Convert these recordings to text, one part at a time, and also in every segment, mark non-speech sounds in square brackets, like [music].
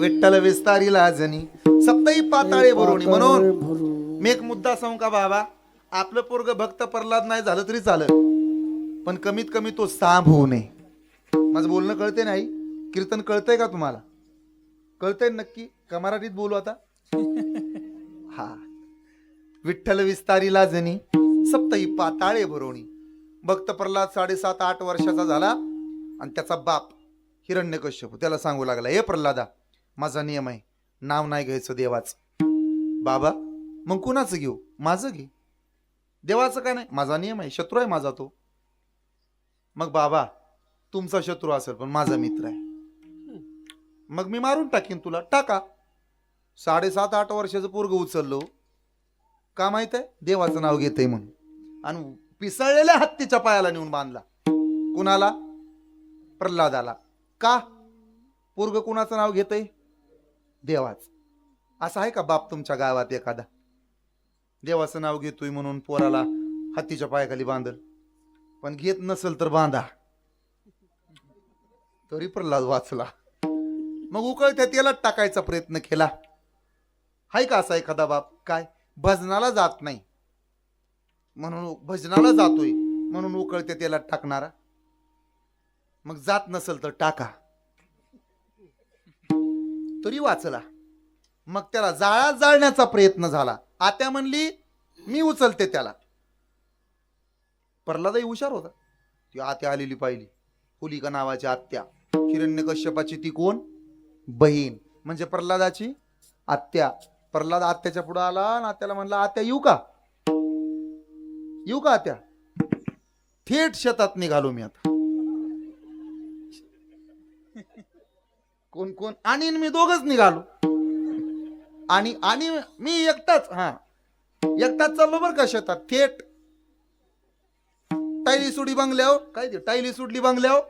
विठ्ठल विस्तारी लाजनी सप्तही पाताळे भरुणी म्हणून. मी एक मुद्दा सांगू का बाबा? आपलं पोरग भक्त प्रल्हाद नाही झालं तरी चालेल. पण कमीत कमी तो साम होऊ नये. माझं बोलणं कळते नाही कीर्तन कळतंय का तुम्हाला? कळतंय नक्की? का मराठीत बोलू आता? [laughs] हा. विठ्ठल विस्तारी लाजनी सप्तही पाताळे भरोणी. भक्त प्रल्हाद साडेसात आठ वर्षाचा झाला. आणि त्याचा बाप हिरण्यकश्यप त्याला सांगू लागला हे प्रल्हादा माझा नियम आहे नाव नाही घ्यायचं देवाच. बाबा मग कुणाचं घेऊ? माझं घे. देवाचं काय नाही माझा नियम आहे शत्रू आहे माझा तो. मग बाबा तुमचा शत्रू असेल पण माझा मित्र आहे. मग मी मारून टाकीन तुला टाका. साडेसात आठ वर्षाचं पोरग उचललो. का माहीत आहे? देवाचं नाव घेतय म्हणून. आणि पिसळलेल्या हत्तीच्या पायाला नेऊन बांधला. कुणाला? प्रल्हादाला. का पोरग कुणाचं नाव घेतय? देवाच. असं आहे का बाप तुमच्या गावात एखादा? देवाचं नाव घेतोय म्हणून पोराला हत्तीच्या पायाखाली बांधल. पण घेत नसेल तर बांधा. तरी प्रल्हाद वाचला. मग उकळत्या तेलात टाकायचा प्रयत्न केला. हाय का असा एखादा बाप? काय? भजनाला जात नाही. म्हणून भजनाला जातोय. म्हणून उकळत्या तेलात टाकणारा. मग जात नसेल तर टाका. तरी वाचला. मग त्याला जाळा जाळण्याचा प्रयत्न झाला. आत्या म्हणली मी उचलते त्याला. प्रल्हादही हुशार होता. ती आत्या आलेली पाहिली. हुलिका नावाची आत्या. हिरण्यकश्यपाची ती कोण? बहीण. म्हणजे प्रल्हादाची आत्या. प्रल्हाद आत्याच्या पुढे आला आणि आत्याला म्हणला आत्या येऊ का? येऊ का आत्या? थेट शेतात निघालो मी आता. कोण कोण? आणि मी दोघच निघालो. आणि आणि मी एकटाच हा. एकटाच चाललो बरं का शेतात. थेट. टायली सुडी बंगल्यावर काय ते टायली सुडली बंगल्यावर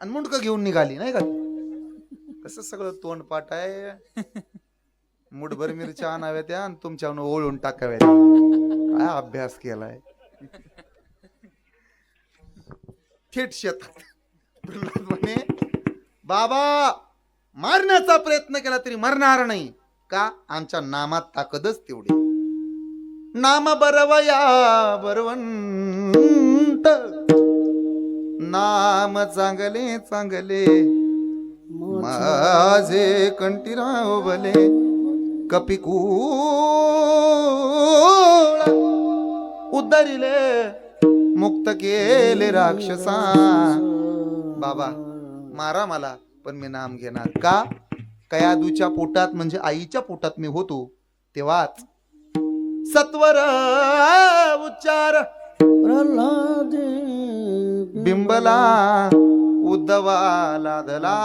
आणि मुंडकं घेऊन निघाली नाही का कसं सगळं तोंडपाट आहे. मुठभर मिरच्या आणाव्या त्या आणि तुमच्या ओळून टाकाव्या काय अभ्यास केलाय? थेट शेतात. प्रल्हाद म्हणे बाबा मारण्याचा प्रयत्न केला तरी मरणार नाही. का? आमच्या नामात ताकदच तेवढी. नाम बरवया बरवंत. नाम चांगले चांगले. माझे कंटिराव भले कपिकू उद्धरिले मुक्त केले राक्षसा. बाबा मारा मला पण मी नाम घेणार का कयादूच्या पोटात म्हणजे आईच्या पोटात मी होतो तेव्हाच सत्वर उच्चार बिंबला उद्धवा लादला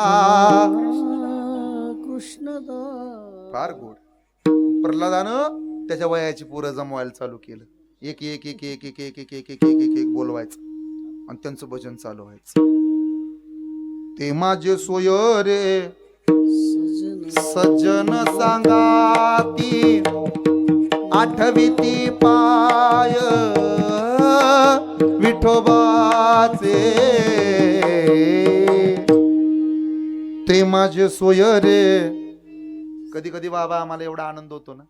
कृष्णदा फार गोड प्रल्हादानं त्याच्या वयाची पोरं जमवायला चालू केलं एक एक एक एक एक एक एक एक एक एक एक बोलवायचं आणि त्यांचं भजन चालू व्हायचं ते माझे सोय रे. सजन सांगाती आठवीती पाय. विठोबाचे. ते माझे सोय रे. कधी कधी बाबा आम्हाला एवढा आनंद होतो ना.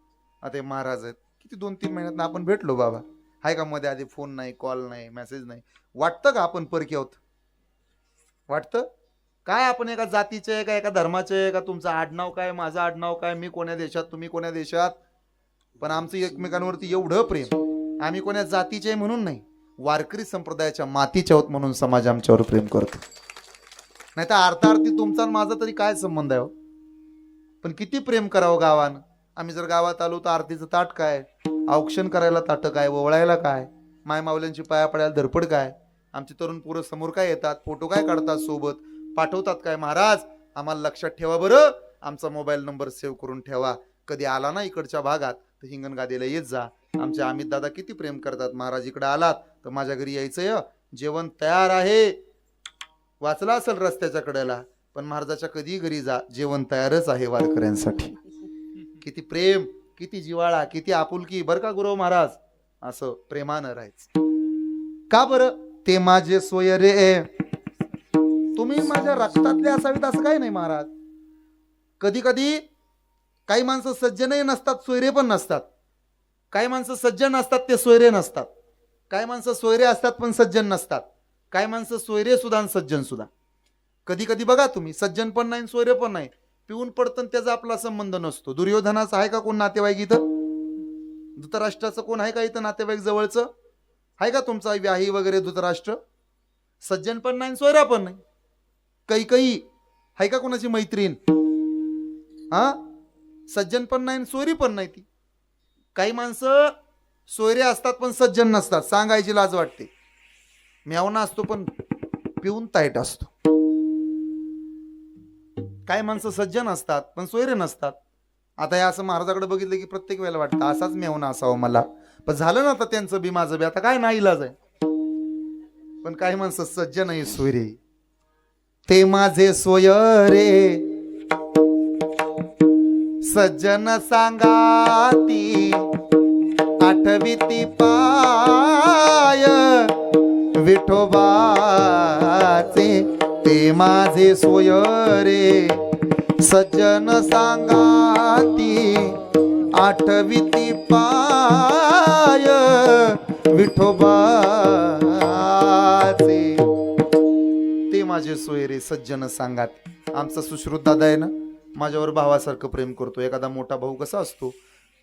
आता महाराज आहेत. किती दोन तीन महिन्यात आपण भेटलो बाबा. हाय का मध्ये आधी फोन नाही कॉल नाही मेसेज नाही. वाटतं का आपण परकी आहोत? वाटतं? काय आपण एका जातीचे आहे का एका धर्माचे आहे का तुमचं आडनाव काय माझं आडनाव काय मी कोण्या देशात तुम्ही कोण्या देशात? पण आमचं एकमेकांवरती एवढं प्रेम. आम्ही कोण्या जातीचे म्हणून नाही वारकरी संप्रदायाच्या मातीचे आहोत म्हणून समाज आमच्यावर प्रेम करतो. नाही तर अर्थार्थी तुमचा आणि माझा तरी काय संबंध आहे हो? पण किती प्रेम करावं गावानं? आम्ही जर गावात आलो तर आरतीचं ताट काय? औक्षण करायला ताटं काय? ओवळायला काय? माय मावल्यांची पाया पडायला धडपड काय? आमचे तरुण पोरं समोर काय येतात? फोटो काय काढतात सोबत? पाठवतात काय महाराज? आम्हाला लक्षात ठेवा बरं. आमचा मोबाईल नंबर सेव्ह करून ठेवा. कधी आला ना इकडच्या भागात तर हिंगणगादीला येत जा. आमचे अमित दादा किती प्रेम करतात महाराज इकडे आलात तर माझ्या घरी यायचं जेवण तयार आहे. वाचला असेल रस्त्याच्या कडेला पण महाराजाच्या कधी घरी जा. जेवण तयारच आहे वारकऱ्यांसाठी. किती प्रेम किती जिवाळा किती आपुलकी. बर का गुरु महाराज? असं प्रेमानं राहायचं. का बरं? ते माझे सोय रे तुम्ही माझ्या रक्तातले असावेत असं काही नाही महाराज. कधी कधी काही माणसं सज्जनही नसतात सोयरे पण नसतात. काही माणसं सज्जन असतात ते सोयरे नसतात. काही माणसं सोयरे असतात पण सज्जन नसतात. काही माणसं सोयरे सुद्धा आणि सज्जन सुद्धा. कधी कधी बघा तुम्ही सज्जन पण नाही आणि सोयरे पण नाही. पिऊन पडतं त्याचा आपला संबंध नसतो. दुर्योधनाचा आहे का कोण नातेवाईक इथं? धृतराष्ट्राचं कोण आहे का इथं नातेवाईक जवळचं? आहे का तुमचा व्याही वगैरे धृतराष्ट्र? सज्जन पण नाही आणि सोयरा पण नाही. काही काही आहे का कोणाची मैत्रीण? हा सज्जन पण नाही सोयरी पण नाही ती. काही माणसं सोयरे असतात पण सज्जन नसतात सांगायची लाज वाटते. म्यावना असतो पण पिऊन ताईट असतो. काही माणसं सज्जन असतात पण सोयरे नसतात. आता हे असं महाराजाकडे बघितलं की प्रत्येक वेळेला वाटतं असाच मेवना असावं मला. पण झालं ना आता त्यांचं बी माझं बी. आता काय नाही इलाज आहे. पण काही माणसं सज्जन आहे सोयरे. ते माझे सोय रे. सज्जन सांगाती आठवीती पाय. विठोबाचे ते माझे सोय रे. सज्जन सांगाती आठवीती पाय. विठोबा सोयरे सज्जन सांगात. आमचा सुश्रुत दादा आहे ना माझ्यावर भावासारखं प्रेम करतो. एखादा मोठा भाऊ कसा असतो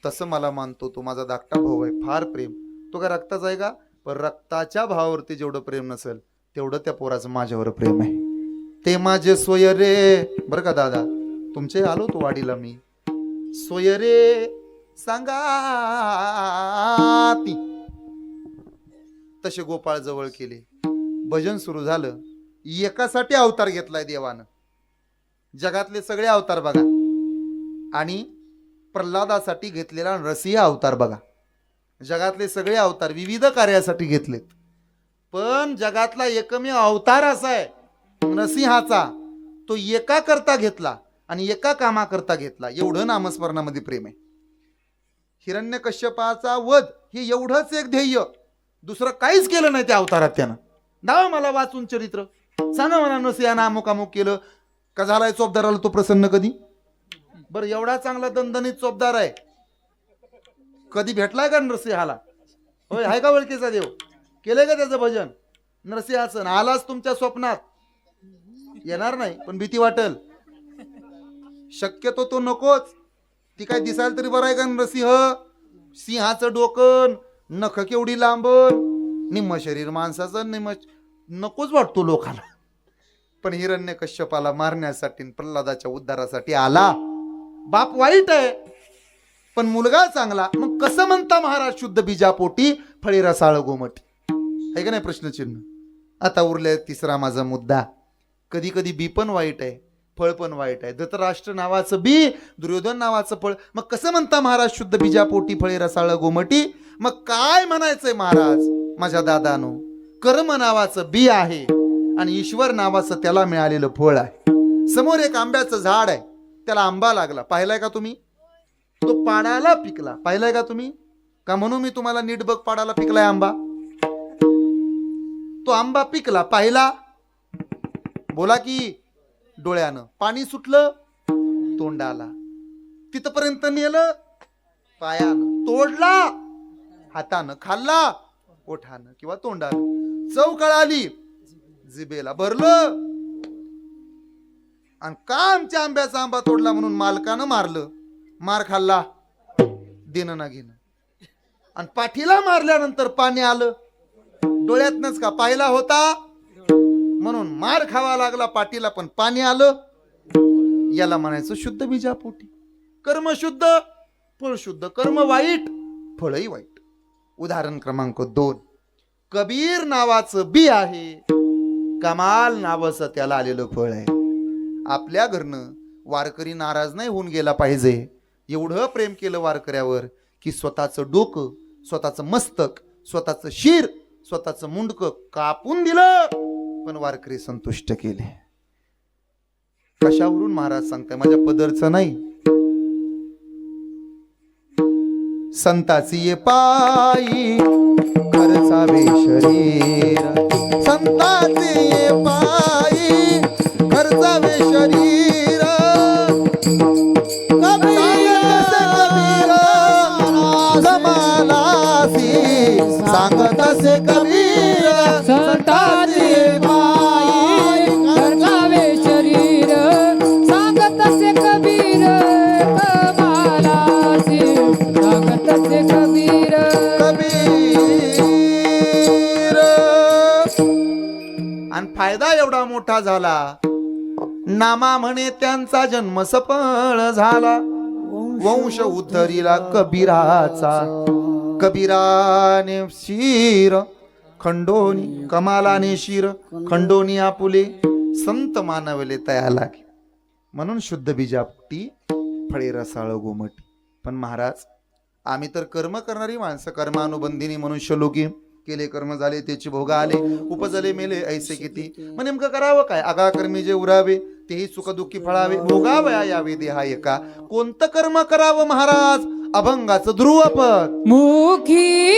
तसं मला मानतो तो माझा धाकटा भाऊ आहे. फार प्रेम. तो काय रक्ताचा आहे का? पण रक्ताच्या भावावरती जेवढं प्रेम नसेल तेवढं त्या पोराचं माझ्यावर प्रेम आहे. ते माझे सोयरे बरं का दादा? तुमचे आलो तो वाडीला मी. सोयरे सांगा ती तसे गोपाळ जवळ केले. भजन सुरू झालं. एकासाठी अवतार घेतलाय देवानं. जगातले सगळे अवतार बघा. आणि प्रल्हादासाठी घेतलेला नरसिंह अवतार बघा. जगातले सगळे अवतार विविध कार्यासाठी घेतलेत. पण जगातला एकमेव अवतार असा आहे नरसिंहाचा. तो एका करता घेतला आणि एका कामाकरता घेतला. एवढं नामस्मरणामध्ये प्रेम आहे. हिरण्य कश्यपाचा वध हे एवढंच एक ध्येय. दुसरं काहीच केलं नाही त्या अवतारात त्यानं. दावा मला वाचून चरित्र. सांगा मला नसियानं अमुक अमुक केलं. का झालाय चोपदाराला तो प्रसन्न कधी? बरं एवढा चांगला दणदणीत चोपदार आहे. कधी भेटलाय का नरसिंहाला? होय आहे का वळकीचा देव? केलंय का त्याचं भजन? नरसिंहाचं. आलाच तुमच्या स्वप्नात. येणार नाही पण भीती वाटेल. शक्यतो तो नकोच. ती काय दिसायला तरी बरं आहे का नरसिंह? सिंहाचं डोकं नख केवढी लांबन निम्म शरीर माणसाचं निम्म नकोच वाटतो लोकांना. पण हिरण्य कश्यपाला मारण्यासाठी प्रल्हादाच्या उद्धारासाठी आला. बाप वाईट आहे. पण मुलगा चांगला. मग कसं म्हणता महाराज शुद्ध बीजापोटी? फळी रसाळ गोमट. आहे का नाही प्रश्नचिन्ह? आता उरले तिसरा माझा मुद्दा. कधी कधी बी पण वाईट आहे. फळ पण वाईट आहे. धृतराष्ट्र नावाचं बी दुर्योधन नावाचं फळ. मग कसं म्हणता महाराज शुद्ध बीजापोटी फळे रसाळ गोमटी? मग काय म्हणायचंय महाराज? माझ्या दादानो कर्म नावाचं बी आहे. आणि ईश्वर नावाचं त्याला मिळालेलं फळ आहे. समोर एक आंब्याचं झाड आहे. त्याला आंबा लागला. पाहिलाय का तुम्ही? तो पाडाला पिकला. पाहिलाय का तुम्ही? का म्हणून मी तुम्हाला नीट बघ पाडाला पिकलाय आंबा? तो आंबा पिकला पाहिला. बोला की डोळ्यानं. पाणी सुटलं तोंडाला तिथपर्यंत नेलं पायानं. तोडला हातानं. खाल्ला ओठानं किंवा तोंडानं. चव कळाली. जिबेला भरलं. आणि का आमच्या आंब्याचा आंबा तोडला म्हणून मालकानं मारलं? मार खाल्ला. देणं ना घेणं. आणि पाठीला मारल्यानंतर पाणी आलं. डोळ्यातनच का पाहिला होता? म्हणून मार खावा लागला पाठीला पण पाणी आलं. याला म्हणायचं शुद्ध बीजापोटी. कर्म शुद्ध फळ शुद्ध. कर्म वाईट फळही वाईट. उदाहरण क्रमांक दोन. कबीर नावाचं बी आहे. कमाल नावाचं त्याला आलेलं फळ आहे. आपल्या घरनं वारकरी नाराज नाही होऊन गेला पाहिजे. एवढं प्रेम केलं वारकऱ्यावर की स्वतःचं डोकं स्वतःचं मस्तक स्वतःचं शिर स्वतःचं मुंडक कापून दिलं पण वारकरी संतुष्ट केले. कशावरून महाराज सांगताय? माझ्या पदरचं नाही. संताची ये पायी खर्चावे शरीर संताचे ये पायी खर्चावे शरीर सांगत असे कबीर एवढा मोठा झाला. नामा म्हणे त्यांचा जन्म सफळ झाला. वंश उद्धरीला कबीराचा. कबीराने शिर खंडोनी कमालाने शिर खंडोनी आपुले संत मानवले तया लागे म्हणून शुद्ध बीजापटी फळे रसाळ गोमटी. पण महाराज आम्ही तर कर्म करणारी माणसं कर्मानुबंधिनी मनुष्य लोकी केले कर्म झाले त्याची भोग आले उपजले मेले ऐसे किती? मग नेमकं करावं काय? आगा कर्मी जे उरावे तेही सुख दुःखी फळावे. भोगावया यावे देहा एका. कोणतं कर्म करावं महाराज? अभंगाचं ध्रुवपद. मुखी